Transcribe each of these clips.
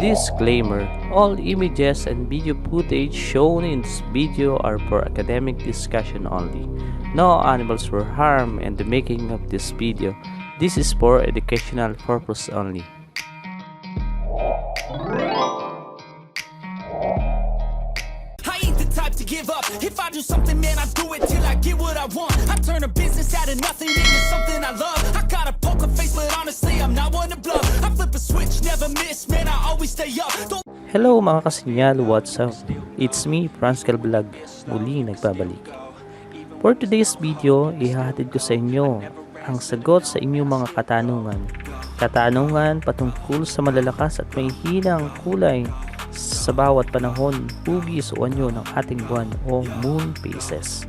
Disclaimer All images and video footage shown in this video are for academic discussion only. No animals were harmed in the making of this video. This is for educational purpose only. If I do something, man, I do it till I get what I want. I turn a business out of nothing into something I love. I got a poker face, but honestly, I'm not one to bluff. I flip a switch, never miss, man, Hello mga kasinyal, what's up? It's me, Franskal Vlog, muli nagbabalik. For today's video, ihahatid ko sa inyo ang sagot sa inyong mga katanungan. Katanungan patungkol sa malalakas at may hinang kulay sa bawat panahon, hugis o anyo ng ating buwan o moon phases.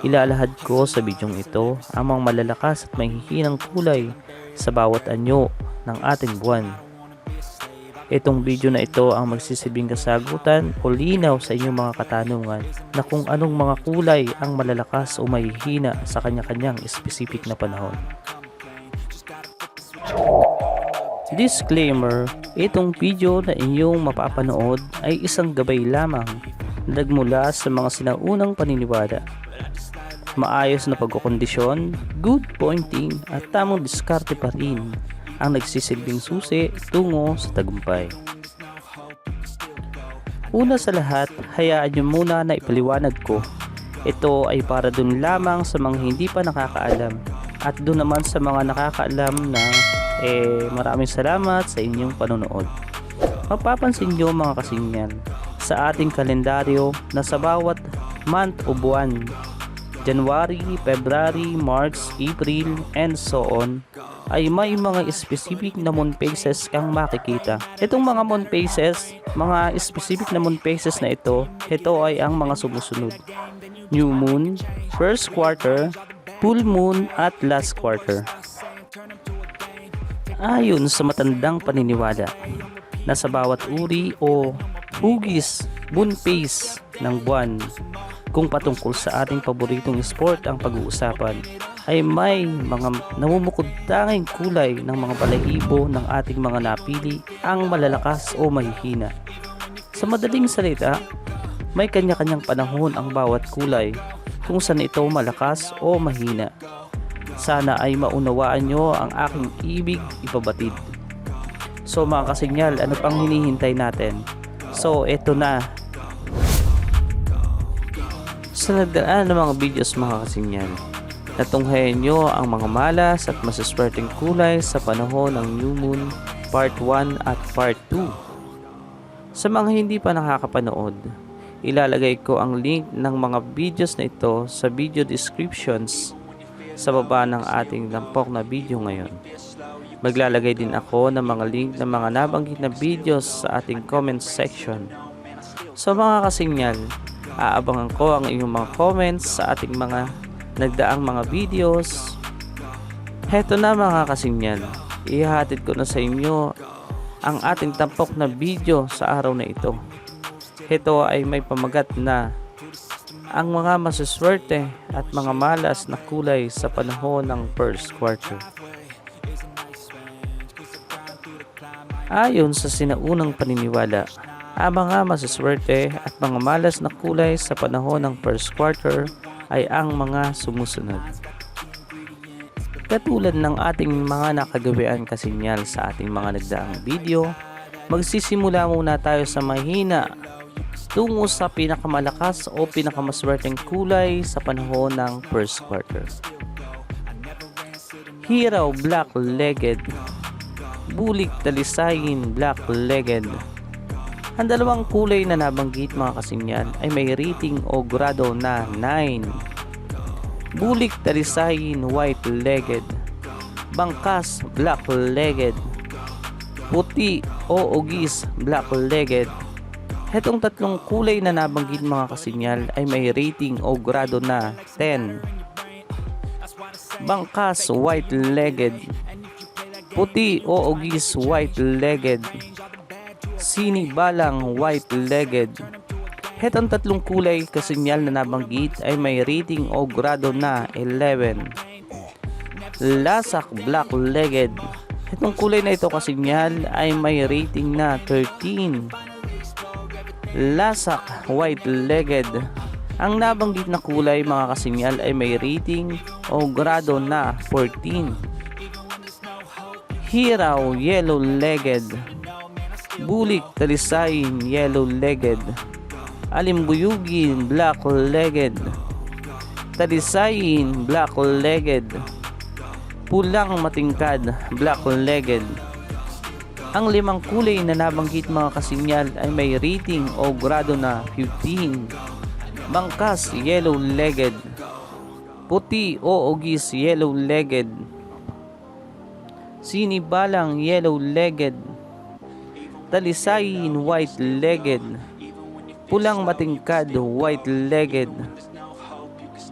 Ilalahad ko sa bidyong ito ang mga malalakas at may hinang kulay sa bawat anyo ng ating buwan Itong video na ito ang magsisilbing kasagutan o linaw sa inyong mga katanungan na kung anong mga kulay ang malalakas o mahihina sa kanya-kanyang specific na panahon. Disclaimer, itong video na inyong mapapanood ay isang gabay lamang na nagmula sa mga sinaunang paniniwala. Maayos na pagkukondisyon, good pointing at tamang diskarte pa rin ang nagsisilbing susi tungo sa tagumpay. Una sa lahat, hayaan niyo muna na ipaliwanag ko. Ito ay para dun lamang sa mga hindi pa nakakaalam at dun naman sa mga nakakaalam na eh maraming salamat sa inyong panonood. Mapapansin niyo mga kasinyan sa ating kalendaryo na sa bawat month o buwan January, February, March, April, and so on ay may mga specific na moon phases kang makikita. Itong mga moon phases, mga specific na moon phases na ito, ito ay ang mga sumusunod. New moon, first quarter, full moon, at last quarter. Ayon sa matandang paniniwala na sa bawat uri o hugis, moon phase ng buwan kung patungkol sa ating paboritong sport ang pag-uusapan ay may mga namumukod tanging kulay ng mga balahibo ng ating mga napili ang malalakas o mahihina. Sa madaling salita, may kanya-kanyang panahon ang bawat kulay kung saan ito malakas o mahina. Sana ay maunawaan nyo ang aking ibig ipabatid. So mga kasinyal, ano pang hinihintay natin? So eto na. Sa nagdaan ng mga videos mga kasinyal, natunghayan nyo ang mga malas at masaswerteng kulay sa panahon ng New Moon Part 1 at Part 2. Sa mga hindi pa nakakapanood, ilalagay ko ang link ng mga videos na ito sa video descriptions sa baba ng ating lampok na video ngayon. Maglalagay din ako ng mga link ng mga nabanggit na videos sa ating comment section. So mga kasinyal, aabangan ko ang inyong mga comments sa ating mga nagdaang mga videos. Heto na mga kasinyal, ihahatid ko na sa inyo ang ating tampok na video sa araw na ito. Ito ay may pamagat na ang mga masuswerte at mga malas na kulay sa panahon ng first quarter. Ayon sa sinaunang paniniwala, ang mga masuswerte at mga malas na kulay sa panahon ng first quarter ay ang mga sumusunod. Katulad ng ating mga nakagawian kasinyal sa ating mga nagdaang video, magsisimula muna tayo sa mahina tungo sa pinakamalakas o pinakamaswerteng kulay sa panahon ng first quarter. Hiraw black-legged, bulik talisayin black-legged. Ang dalawang kulay na nabanggit mga kasinyan ay may rating o grado na 9. Bulik talisayin white-legged, bangkas black-legged, puti o ugis black-legged, Hetong tatlong kulay na nabanggit mga kasinyal ay may rating o grado na 10. Bangkas white-legged. Puti o ogis white-legged. Sinibalang white-legged. Het tatlong kulay kasinyal na nabanggit ay may rating o grado na 11. Lasak black-legged. Itong kulay na ito kasinyal ay may rating na 13. Lasak white-legged. Ang nabanggit na kulay mga kasinyal ay may rating o grado na 14. Hiraw yellow-legged. Bulik talisayin yellow-legged. Alimbuyugin black-legged. Talisayin black-legged. Pulang matingkad black-legged. Ang limang kulay na nabanggit mga kasinyal ay may rating o grado na 15. Bangkas yellow-legged. Puti o ogis yellow-legged. Sinibalang yellow-legged. Talisayin white-legged. Pulang matingkad white-legged.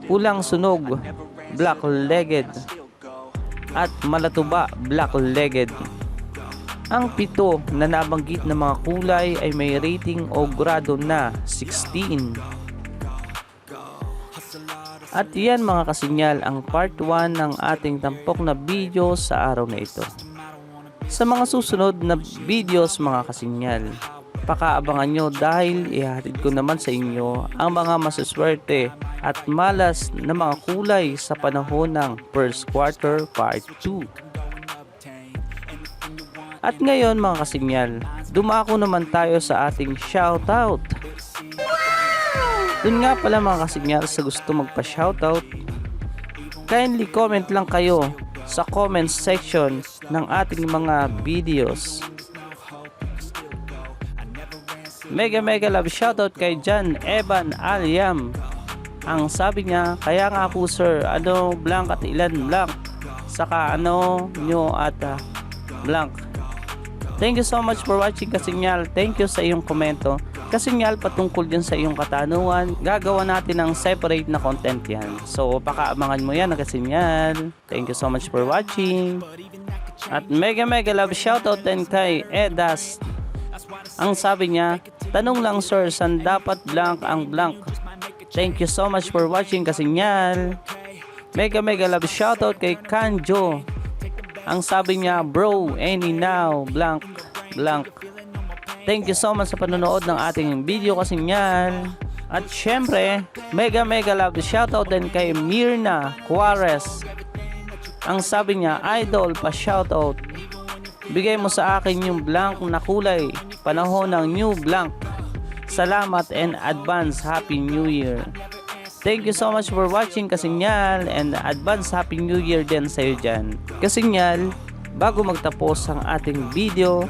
Pulang sunog black-legged. At malatuba black-legged. Ang pito na nabanggit na mga kulay ay may rating o grado na 16. At yan mga kasinyal ang part 1 ng ating tampok na video sa araw na ito. Sa mga susunod na videos mga kasinyal, pakaabangan nyo dahil ihatid ko naman sa inyo ang mga masuswerte at malas na mga kulay sa panahon ng first quarter part 2. At ngayon mga kasinyal, dumako naman tayo sa ating shoutout. Dun nga pala mga kasinyal sa gusto magpa-shoutout, kindly comment lang kayo sa comment section ng ating mga videos. Mega mega love shoutout kay John Evan Aliam. Ang sabi niya, kaya nga po sir, ano blank at ilan blank. Saka ano nyo at ah, blank. Thank you so much for watching Kasinyal. Thank you sa iyong komento. Kasinyal patungkol dyan sa iyong katanungan. Gagawa natin ng separate na content yan. So, pakaabangan mo yan na Kasinyal. Thank you so much for watching. At mega mega love shoutout din kay Edas. Ang sabi niya, tanong lang sir, saan dapat blank ang blank? Thank you so much for watching Kasinyal. Mega mega love shoutout kay Kanjo. Ang sabi niya, bro, any now, blank, blank. Thank you so much sa panonood ng ating video Kasinyal. At syempre, mega mega love shoutout din kay Mirna Juarez. Ang sabi niya, idol pa shoutout. Bigay mo sa akin yung blank na kulay. Panahon ng new blank. Salamat and advance Happy New Year. Thank you so much for watching Kasinyal and advance Happy New Year din sa'yo dyan. Kasinyal, bago magtapos ang ating video,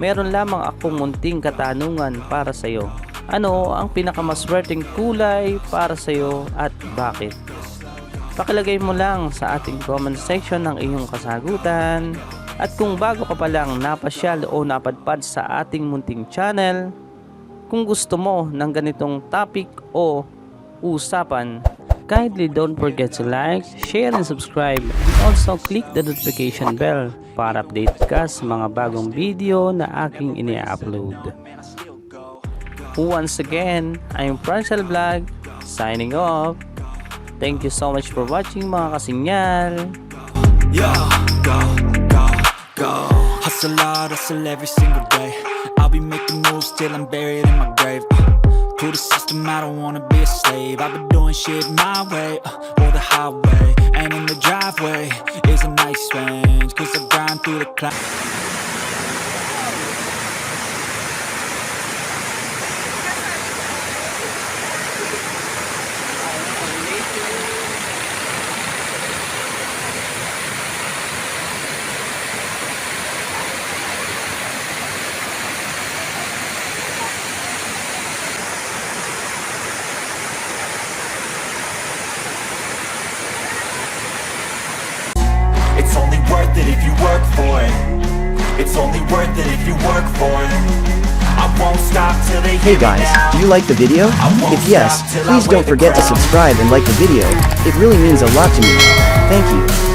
meron lamang akong munting katanungan para sa'yo. Ano ang pinakamaswerteng kulay para sa'yo at bakit? Pakilagay mo lang sa ating comment section ng iyong kasagutan. At kung bago ka pa lang napasyal o napadpad sa ating munting channel, kung gusto mo ng ganitong topic o usapan, kindly don't forget to like, share, and subscribe. And also click the notification bell para update ka sa mga bagong video na aking ini-upload. Once again, I'm Francel Vlog, signing off. Thank you so much for watching mga kasinyal. Yo, go, go, go. Hustle hard, hustle every single day. I'll be making moves till I'm buried in my grave. To the system, I don't wanna be a slave. I've been doing shit my way, uh, or the highway. And in the driveway is a nice range. Cause I grind through the clouds. It's only worth it if you work for it It's only worth it if you work for it I won't stop till they Hey guys, do you like the video? If yes, please don't forget to subscribe and like the video. It really means a lot to me. Thank you.